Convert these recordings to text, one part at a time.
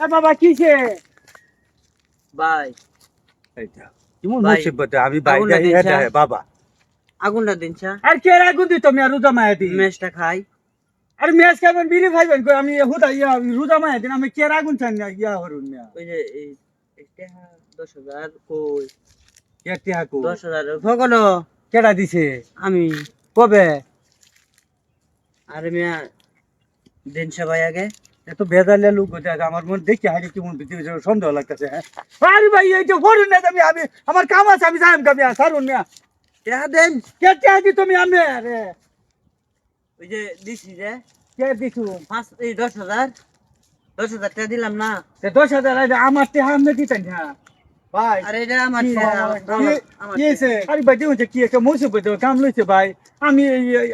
এ বাবা কিসে ভাই কেমন আমি বাইরে আগুনটা দিনছা? এটা বাবা। আগুনটা দিনছা? আর কে আগুন দিত? আমি রোজা মায়া দিই। মেশটা খাই। আর মেস খাবেন বিড়ি খাইবেন আমি হুদা ইয়া রোজা মায়া দিন আমি কে আগুন চান না ইয়া হরুন না ওই যে এই এই দশ হাজার কই? কে টিহাকু দশ হাজার ভগলো কেডা দিছে? আমি। কবে? আরে মিয়া দিনছা ভাই আগে। এত বেদালে লোক হতে আছে আমার মন দেখি হারি কেমন ভিতরে সন্দেহ লাগতেছে হ্যাঁ? আরে ভাই এই যে করুন না তুমি আমি আমার কাম আছে আমি যাইম কামি সারুন না টাকা দেন? কে টিহা দি তুমি আমি আরে? ওই যে দিছি যে। কে দিছু? পাঁচ এই দশ হাজার। দশ হাজার টাকা দিলাম না। দশ হাজার আমার টিহা আমি দিতেন হ্যাঁ ভাই আরে এটা আমার কি টাকা, কি- আমার কি টাকা। হয়েছে? আরে ভাই দেখুন কি একটা মুসিবত কাম লইছে ভাই। আমি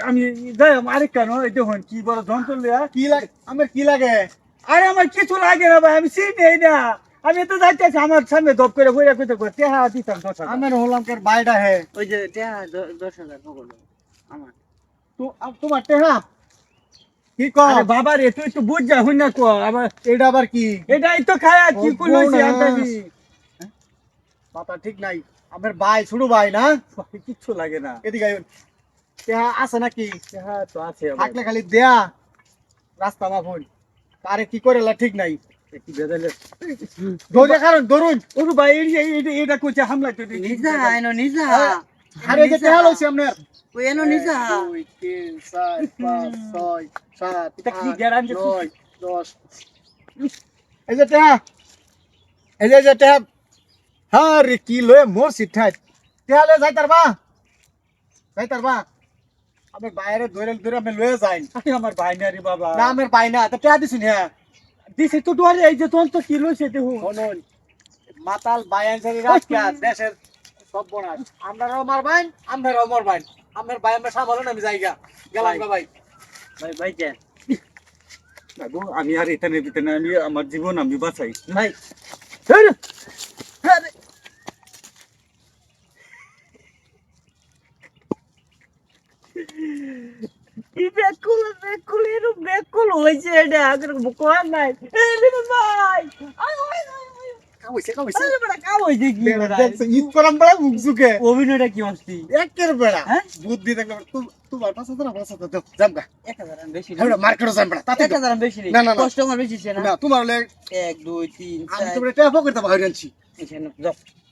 আমি যাই আরেক কেন এই দেখুন কি বড় যন্ত্র লিয়া কি লাগে আমার কি লাগে? আরে আমার কিছু লাগে না ভাই আমি চিনি এই না। আমি তো যাইতেছি আমার সামনে দপ করে বইরা কইতে কই তেহা দিতাম দশ হাজার। আমার হলাম কার বাইটা হে। ওই যে দশ হাজার আমার। তো তোমার টেহা? কি কর আরে বাবা রে তুই তো বুঝ যা হুই না কো আবার এটা আবার কি? এটাই তো খায়া কি ও, কই আন্তাজি মাথা ঠিক নাই। আমার ভাই ছোট ভাই না? কিচ্ছু লাগে না। এদিকে আইন। টেহা আছে নাকি? তেহা তো আছে। থাকলে খালি দেয়া। রাস্তা মা ফোন তারে কি করে লা ঠিক নাই। কি বেদালে দৌড়ে কারণ ধরুন। ওরে ভাই এই যে- এই এটা কইছে হামলা তো নিজা এনো নিজা। আরে এই যে টেহা লইছি আপনার। ওই এনো নিজা। দুই তিন চার পাঁচ ছয় সাত এটা কি গ্যারান্টি নয় দশ। এই যে এই যে এই যে হ্যাঁ রে কি লয়ে মোর সিঠাই টেহা লয়ে যাই তার বা যাই তার বা আমি বাইরে ধরে ধরে আমি লয়ে যাই। আমার ভাই না রে বাবা। না আমার পাই না তো টেহা দিছি না? দিছে তো ডরে এই যে তোর তো কি লইছে দেখুন? শুনুন মাতাল বায়ান সারি রাখিয়া দেশের সব বনাস আমরাও মারবাইন আমরাও মারবাইন আমার ভাই আমরা সামলান আমি যাইগা গেলাম গা ভাই। ভাই ভাই দেন। আমি আর এখানে আমি আমার জীবন আমি বাঁচাই। ভাই আরে, আরে কি বেকুল বেকুল এরু বেকুল হইছে এটা আগের কোয়া নাই এ রে ভাই আয় আয় আয় কামইছে কামইছে আরে বড় কাম হইছে কি বড় দেখছ ঈদ করাম বড় মুখ ঝুঁকে। অভিনয়টা কি মস্তি একের বেড়া। হ্যাঁ? বুদ্ধি তোমার দাও, এক হাজার বেশি নেই। হেবড়া বেড়া তাতে এক হাজার বেশি না, না, না। কষ্ট আমার বেশি না। না তোমার এক দুই তিন আমি তোমার আনছি যাও।